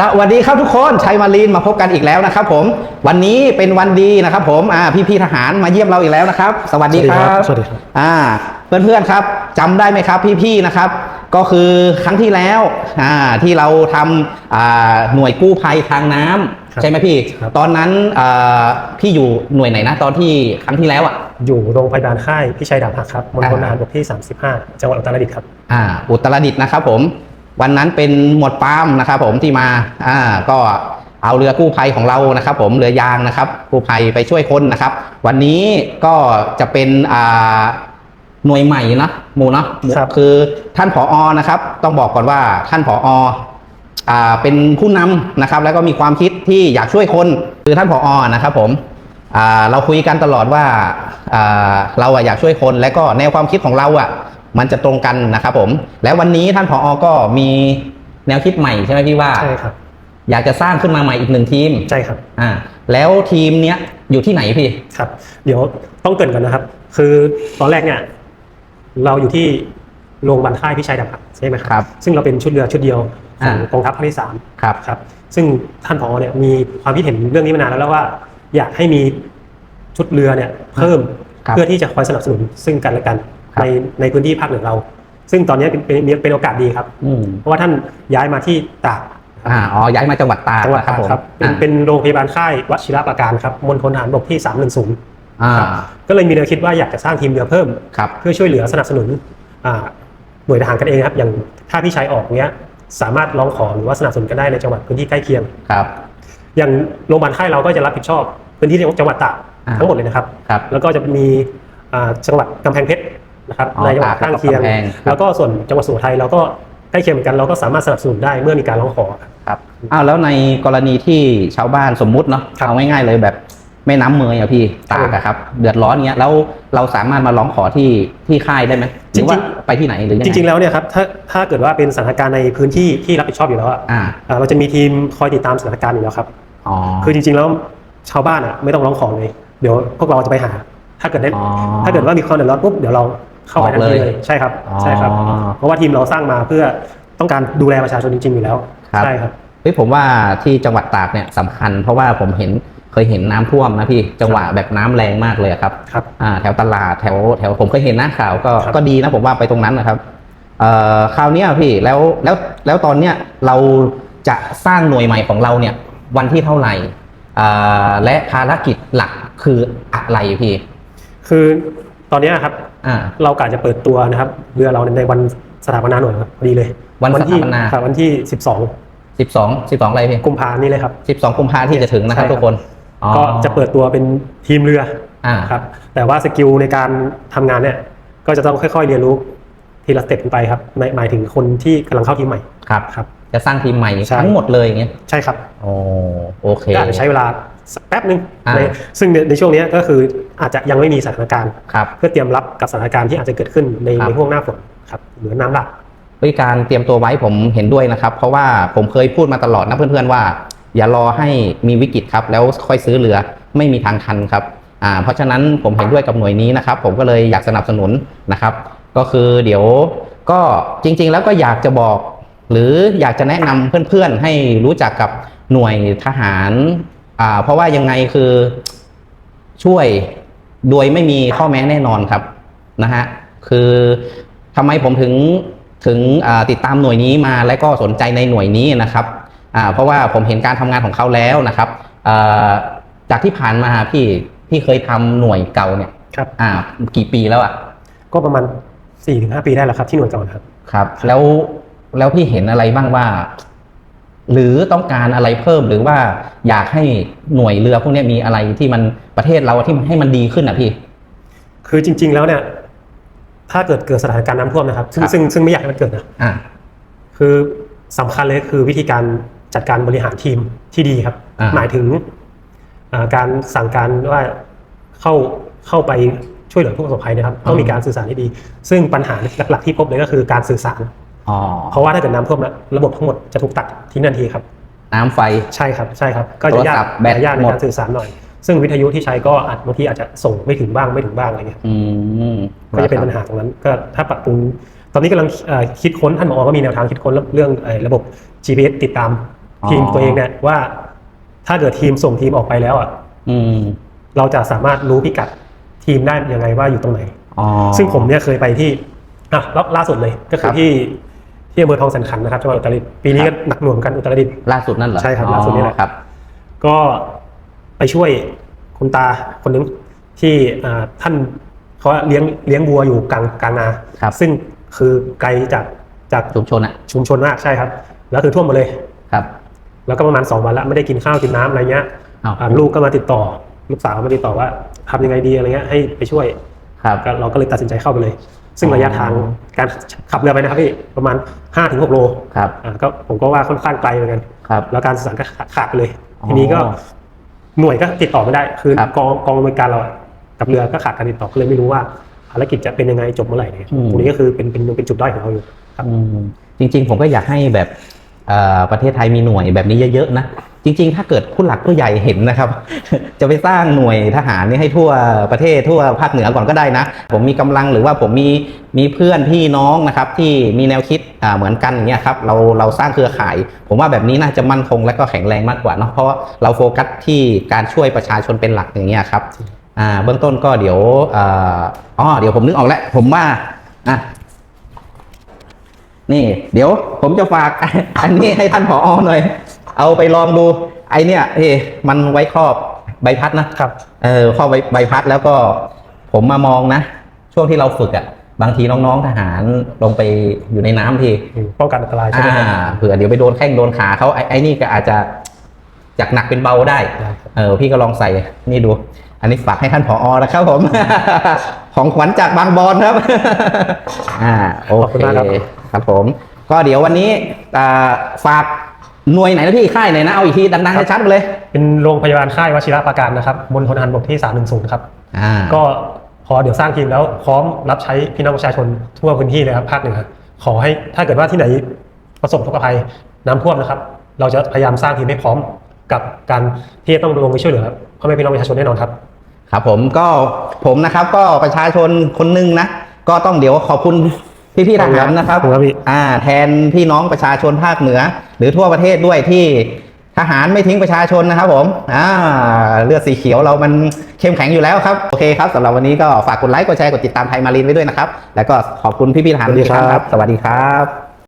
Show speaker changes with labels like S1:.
S1: สวัสดีครับทุกคนชัยมารีนมาพบกันอีกแล้วนะครับผมวันนี้เป็นวันดีนะครับผมอ่าพี่พี่ๆทหารมาเยี่ยมเราอีกแล้วนะครับ สวัสดีครับ
S2: สวัสดีครับ
S1: อ่าเพื่อนๆครับจำได้ไหมครับพี่ๆนะครับ ก็คือครั้งที่แล้วอ่าที่เราทำอ่าหน่วยกู้ภัยทางน้ำ
S2: ครับ
S1: ใช่ไหมพี่
S2: ครับ
S1: ตอนนั้นอ่าพี่อยู่หน่วยไหนนะตอนที่ครั้งที่แล้วอะ
S2: อยู่โรงพยาบาลค่ายพิชัยดาบหักครับมณฑล
S1: อ่า
S2: ทหารบกที่ 35 จังหวัดอุตรดิตถ์ครับ
S1: อ่าอุตรดิตถ์นะครับผม วันนั้นเป็นหมวดปาล์มนะครับผมที่มาอ่าก็เอาเรือกู้ภัยของเรานะครับ ผมเรือยางนะครับ กู้ภัยไปช่วยคนนะครับ วันนี้ก็จะเป็นอ่าหน่วยใหม่นะหมูเนาะ
S2: ครับ
S1: คือท่านผออนะครับ ต้องบอกก่อนว่าท่านผออ่าเป็นผู้นำนะครับ แล้วก็มีความคิดที่อยากช่วยคนคือท่านผอนะครับ ผมอ่าเราคุยกันตลอดว่าอ่าเราอะอยากช่วยคน และก็แนวความคิดของเราอะ มันจะตรงกันนะครับผม แล้ววันนี้ท่านผออก็มีแนวคิดใหม่ใช่ไหมพี่ว่า
S2: ใช่ครับ
S1: อยากจะสร้างขึ้นมาใหม่อีกหนึ่งทีม
S2: ใช่ครับ
S1: อ่าแล้วทีมเนี้ยอยู่ที่ไหนพี่
S2: ครับ เดี๋ยวต้องเกรินกันนะครับ คือตอนแรกเนี่ยเราอยู่ที่โรงพยาบาลค่ายพิชัยดาบหักใช่ไหมค
S1: ครั
S2: รับ ซึ่งเราเป็นชุดเรือชุดเดียวของ
S1: อ่าก
S2: องทัพภาคที่สาม
S1: ครับ
S2: ครับ ซึ่งท่านผอเนี่ยมีความคิดเห็นเรื่องนี้มานานแล้วแล้วว่า อยากให้มีชุดเรือเนี่ยเพิ่ม
S1: ครับ
S2: เพื่อที่จะคอยสนับสนุนซึ่งกันและกัน
S1: ครับ
S2: ในในพื้นที่ภาคเหนือเรา ซึ่งตอนนี้เป็นเป็นเป็นโอกาสดีครับ
S1: อืม
S2: เพราะว่าท่านย้ายมาที่ตากครับ
S1: อ่าอ๋อย้ายมาจังหวัดตาก
S2: จังหวัด
S1: นะครั
S2: ตา
S1: บ
S2: ก
S1: ผม
S2: ครับเป็น
S1: อ่า
S2: เป็นโรงพยาบาลค่ายวชิรประการครับมณฑลทหารบกที่310
S1: อ่า
S2: ก็เลยมีแนวคิดว่าอยากจะสร้างทีมเรือเพิ่ม
S1: ครับ
S2: เพื่อช่วยเหลือสนับสนุนอ่าหน่วยทหารกันเองครับ อย่างถ้าพี่ชายออกเนี้ยสามารถร้องขอหรือว่าสนับสนุนกันได้ในจังหวัดพื้นที่ใกล้เคียง
S1: ครับ
S2: อย่างโรงพยาบาลค่ายเราก็จะรับผิดชอบพื้นที่จังหวัดตาก
S1: อ่า
S2: ทั้งหมดเลยนะครับ
S1: ครับ
S2: แล้วก็จะมีอ่าจังหวัดกำแพงเพชร นะครับ
S1: อ๋อ
S2: ในจังหวัด
S1: ตาก
S2: ข้างเคียง
S1: กับกำแพงครับ
S2: แล้วก็ส่วนจังหวัดสุโขทัยเราก็ใกล้เคียงเหมือนกันเราก็สามารถสนับสนุนได้เมื่อมีการร้องขอครับ
S1: ครับอ้าวแล้วในกรณีที่ชาวบ้านสมมุติเนาะ
S2: ครับ
S1: เอาง่ายๆเลยแบบแม่น้ำเมยอะพี่ตากอะครับ เดือดร้อนเงี้ยแล้วเราสามารถมาร้องขอที่ที่ค่ายได้ไหมหรือว่าไปที่ไหนหรือยังไง
S2: จริงๆแล้วเนี่ยครับถ้าถ้าเกิดว่าเป็นสถานการณ์ในพื้นที่ที่รับผิดชอบอยู่แล้วอะ
S1: อ่า
S2: อ่าเราจะมีทีมคอยติดตามสถานการณ์อยู่แล้วครับ
S1: อ๋อ
S2: คือจริงๆแล้วชาวบ้านอะไม่ต้องร้องขอเลย เดี๋ยวพวกเราจะไปหา ถ้าเกิดได้
S1: อ๋อ
S2: ถ้าเกิดว่ามีความเดือดร้อนปุ๊บเดี๋ยวเรา เข้าไป
S1: ออก
S2: ทันที
S1: เลย
S2: เลยใช่ครับ
S1: อ๋อ
S2: ใช่ครับ เพราะว่าทีมเราสร้างมาเพื่อต้องการดูแลประชาชนจริง ๆ อยู่แล้ว
S1: ครับ
S2: ใช่ครับ
S1: เฮ้ยผมว่าที่จังหวัดตากเนี่ยสำคัญ เพราะว่าผมเห็นเคยเห็นน้ำท่วมนะพี่จังหวะแบบน้ำแรงมากเลยอะครับ
S2: ครับ
S1: อ่าแถวตลาดแถวแถวผมเคยเห็นนะข่าวก็
S2: ครับ
S1: ก็ดีนะผมว่าไปตรงนั้นนะครับเอ่อคราวเนี้ยพี่แล้วแล้วแล้วตอนเนี้ยเราจะสร้างหน่วยใหม่ของเราเนี่ยวันที่เท่าไหร่อ่าและภารกิจหลักคืออะไรพี่
S2: คือตอนเนี้ยครับ
S1: อ่า
S2: เรากะจะเปิดตัวนะครับเรือเราในวันสถาปนาหน่วยครับพอดีเลย
S1: วันส
S2: ที่
S1: ถาปนา
S2: ครับวันที่
S1: สิบสองสิบสองอะไรพี่
S2: 12กุมภาพันธ์นี้เลยครับ
S1: สิบสองกุมภาที่จะถึงนะครับ
S2: ใช่ครับ
S1: ทุกคนอ๋อ
S2: ก็จะเปิดตัวเป็นทีมเรือ
S1: อ่า
S2: ครับ แต่ว่าสกิลในการทำงานเนี่ย ก็จะต้องค่อย ๆ เรียนรู้ทีละสเต็ปขึ้นไปครับหมายหมายถึงคนที่กำลังเข้าทีมใหม่
S1: ครับ
S2: ครับ
S1: จะสร้างทีมใหม่
S2: ใช่
S1: ทั้งหมดเลยอย่างเงี้ย
S2: ใช่ครับ
S1: โอ้โอเค
S2: ก็อาจจะใช้เวลา สักแป๊บหนึ่ง
S1: อ่า
S2: ในซึ่งในในช่วงเนี้ยก็คืออาจจะยังไม่มีสถานการณ์
S1: ครับ
S2: เพื่อเตรียมรับกับสถานการณ์ที่อาจจะเกิดขึ้นใน
S1: ครับ
S2: ในห่วงหน้าฝนครับหรือน้ำหลาก
S1: ด้วยการเตรียมตัวไว้ผมเห็นด้วยนะครับ เพราะว่าผมเคยพูดมาตลอดนะเพื่อนๆว่า อย่ารอให้มีวิกฤตครับ แล้วค่อยซื้อเรือไม่มีทางทันครับอ่าเพราะฉะนั้นผมเห็นด้วยกับหน่วยนี้นะครับ ผมก็เลยอยากสนับสนุนนะครับ ก็คือเดี๋ยวก็จริงๆ แล้วก็อยากจะบอก หรืออยากจะแนะนำเพื่อนๆให้รู้จักกับหน่วยทหาร อ่า เพราะว่ายังไงคือช่วยโดยไม่มีข้อแม้แน่นอนครับนะฮะคือทำไมผมถึงถึงอ่าติดตามหน่วยนี้มาและก็สนใจในหน่วยนี้นะครับอ่าเพราะว่าผมเห็นการทำงานของเขาแล้วนะครับอ่าจากที่ผ่านมาพี่พี่เคยทำหน่วยเก่าเนี่ย
S2: ครับ
S1: อ่ากี่ปีแล้วอะ
S2: ก็ประมาณ4-5ปีได้แล้วครับที่หน่วยเก่านะครับ
S1: ครับ แล้วแล้วพี่เห็นอะไรบ้างว่า หรือต้องการอะไรเพิ่มหรือว่าอยากให้หน่วยเรือพวกเนี้ยมีอะไรที่มันประเทศเราที่มันให้มันดีขึ้นอะพี่
S2: คือจริง ๆ แล้วเนี่ย ถ้าเกิดเกิดสถานการณ์น้ำท่วมนะครับ ซึ่ง
S1: ครับ
S2: ซึ่งซึ่งไม่อยากให้มันเกิดนะ
S1: อ่า
S2: คือสำคัญเลยคือวิธีการจัดการบริหารทีมที่ดีครับ
S1: อ่า
S2: หมายถึงอ่าการสั่งการว่าเข้าเข้าไปช่วยเหลือผู้ประสบภัยนะครับต้องมีการสื่อสารที่ดี ซึ่งปัญหาหลักๆที่พบเลยก็คือการสื่อสาร
S1: อ๋อ
S2: เพราะว่าถ้าเกิดน้ำท่วมแล้วระบบทั้งหมดจะถูกตัดทิ้งทันทีครับ
S1: น้ำไฟ
S2: ใช่ครับใช่ครับ ก็จะยาก
S1: โทรศัพท์แบต
S2: จะยากใน
S1: หมด
S2: การสื่อสารหน่อย ซึ่งวิทยุที่ใช้ก็อาจบางทีอาจจะส่งไม่ถึงบ้างไม่ถึงบ้างอะไรเงี้ยครับ
S1: อืม
S2: ก็จะเป็นปัญหาตรงนั้น ก็ถ้าปรับปรุง ตอนนี้กำลังเอ่อคิดค้นท่านหมอก็มีแนวทางคิดค้นเรื่องเอ่อระบบ GPS ติดตาม
S1: อ๋อ
S2: ทีมตัวเองเนี่ยว่า ถ้าเกิดทีมส่งทีมออกไปแล้วอะ
S1: อืม
S2: เราจะสามารถรู้พิกัดทีมได้ยังไงว่าอยู่ตรงไหน
S1: อ๋อ
S2: ซึ่งผมเนี่ยเคยไปที่อะล่าล่าสุดเลยก็คื
S1: ครั
S2: อบ ที่ ที่อำเภอทองแสนขันนะครับจังหวัดอุตรดิตถ์ปีนี้
S1: ครั
S2: ก็
S1: บ
S2: หนักหน่วงกันอุตรดิตถ์
S1: ล่าสุดนั่นเหรอ
S2: ใช่ครับล่าสุดนี่แหละ
S1: อ๋อครับ
S2: ก็ไปช่วยคุณตาคนหนึงที่อ่าท่านเขาเลี้ยงเลี้ยงวัวอยู่กลางกลางนา
S1: ครับ
S2: ซึ่งคือไกลจากจาก
S1: ชุมชนอะ
S2: ชุมชนมากใช่ครับ แล้วคือท่วมหมดเลย
S1: ครับ
S2: แล้วก็ประมาณ2วันแล้วไม่ได้กินข้าวกินน้ำอะไรเงี้ย
S1: อ้าว
S2: อ่าลูกก็มาติดต่อ ลูกสาวมาติดต่อว่าทำยังไงดีอะไรเงี้ยให้ไปช่วย
S1: ครับ
S2: ก็เราก็เลยตัดสินใจเข้าไปเลย ซึ่ง
S1: อ๋อ
S2: ระยะทางการขับเรือไปนะครับพี่ประมาณ5-6โล
S1: ครับ
S2: อ่าก็ผมก็ว่าค่อนข้างไกลเหมือนกัน
S1: ครับ
S2: แล้วการสื่อสารก็ขาดไปเลย
S1: อ๋อ
S2: ทีนี้ก็หน่วยก็ติดต่อไม่ได้ คือ
S1: ครับ
S2: กองกองบริการเราอะกับเรือก็ขาดการติดต่อก็เลยไม่รู้ว่าภารกิจจะเป็นยังไงจบเมื่อไหร่เนี่ย
S1: อืม
S2: ตรงนี้ก็คือเป็นเป็นเป็นจุดด้อยของเราอยู่ครับ
S1: อืมจริง ๆ ผมก็อยากให้แบบเอ่อประเทศไทยมีหน่วยแบบนี้เยอะๆนะ จริง ๆ ถ้าเกิดผู้หลักผู้ใหญ่เห็นนะครับ จะไปสร้างหน่วยทหารนี่ให้ทั่วประเทศทั่วภาคเหนือก่อนก็ได้นะ ผมมีกำลังหรือว่าผมมีมีเพื่อนพี่น้องนะครับที่มีแนวคิดเหมือนกันอย่างเงี้ยครับเราเราสร้างเครือข่าย ผมว่าแบบนี้น่าจะมั่นคงและก็แข็งแรงมากกว่าเนาะเพราะเราโฟกัสที่การช่วยประชาชนเป็นหลักอย่างเงี้ยครับอ่าเบื้องต้นก็เดี๋ยวอ๋อเดี๋ยวผมนึกออกแล้ว ผมว่าอะนี่ เดี๋ยวผมจะฝากอันนี้ให้ท่านผออหน่อย เอาไปลองดู ไอเนี่ยเฮ้มันไว้ครอบใบพัดนะครับ เออครอบใบใบพัดแล้วก็ผมมามองนะ ช่วงที่เราฝึกอะ่ะ บางทีน้องๆทหารลงไปอยู่ในน้ำที
S2: อืมป้องกันอันตรายใช่
S1: อ่า
S2: ไหมครับ
S1: เผื่อเดี๋ยวไปโดนแข้งโดนขาเขาไอ้ไอ้นี่ก็อาจจะจากหนักเป็นเบาได้
S2: ได้ครับ
S1: เออพี่ก็ลองใส่นี่ดู อันนี้ฝากให้ท่านผออนะครับผม ของขวัญจากบางบอนครับ อ่าโอ
S2: ขอบ
S1: เค
S2: คุณมากครับ
S1: ครับผม ก็เดี๋ยววันนี้อ่าฝาก หน่วยไหนนะพี่ค่ายไหนนะเอาอีกทีดังๆชัดๆไปเลย
S2: เป็นโรงพยาบาลค่ายวชิระปราการนะครับบนทนทหารบกที่ 310 ครับ
S1: อ่า
S2: ก็พอเดี๋ยวสร้างทีมแล้วพร้อมรับใช้พี่น้องประชาชนทั่วพื้นที่เลยครับภาคเหนือขอให้ถ้าเกิดว่าที่ไหนประสบทุกภัยน้ำท่วมนะครับ เราจะพยายามสร้างทีมให้พร้อมกับการที่จะต้องลงไปช่วยเหลือพ่อแม่พี่น้องประชาชนแน่นอนครับ
S1: ครับผมก็ผมนะครับก็ประชาชนคนหนึงนะ ก็ต้องเดี๋ยวขอบคุณ พี่ๆทหารนะครับ
S2: ขอบคุณครับพี่
S1: อ่าแทนพี่น้องประชาชนภาคเหนือ หรือทั่วประเทศด้วยที่ทหารไม่ทิ้งประชาชนนะครับผมอ่าเลือดสีเขียวเรามันเข้มแข็งอยู่แล้วครับ โอเคครับสำหรับวันนี้ก็ฝากกดไลค์กดแชร์กดติดตามไทยมารีนไว้ด้วยนะครับ แล้วก็ขอบคุณพี่ๆทหาร
S2: สวัสดีครับ
S1: สวัสดีครับ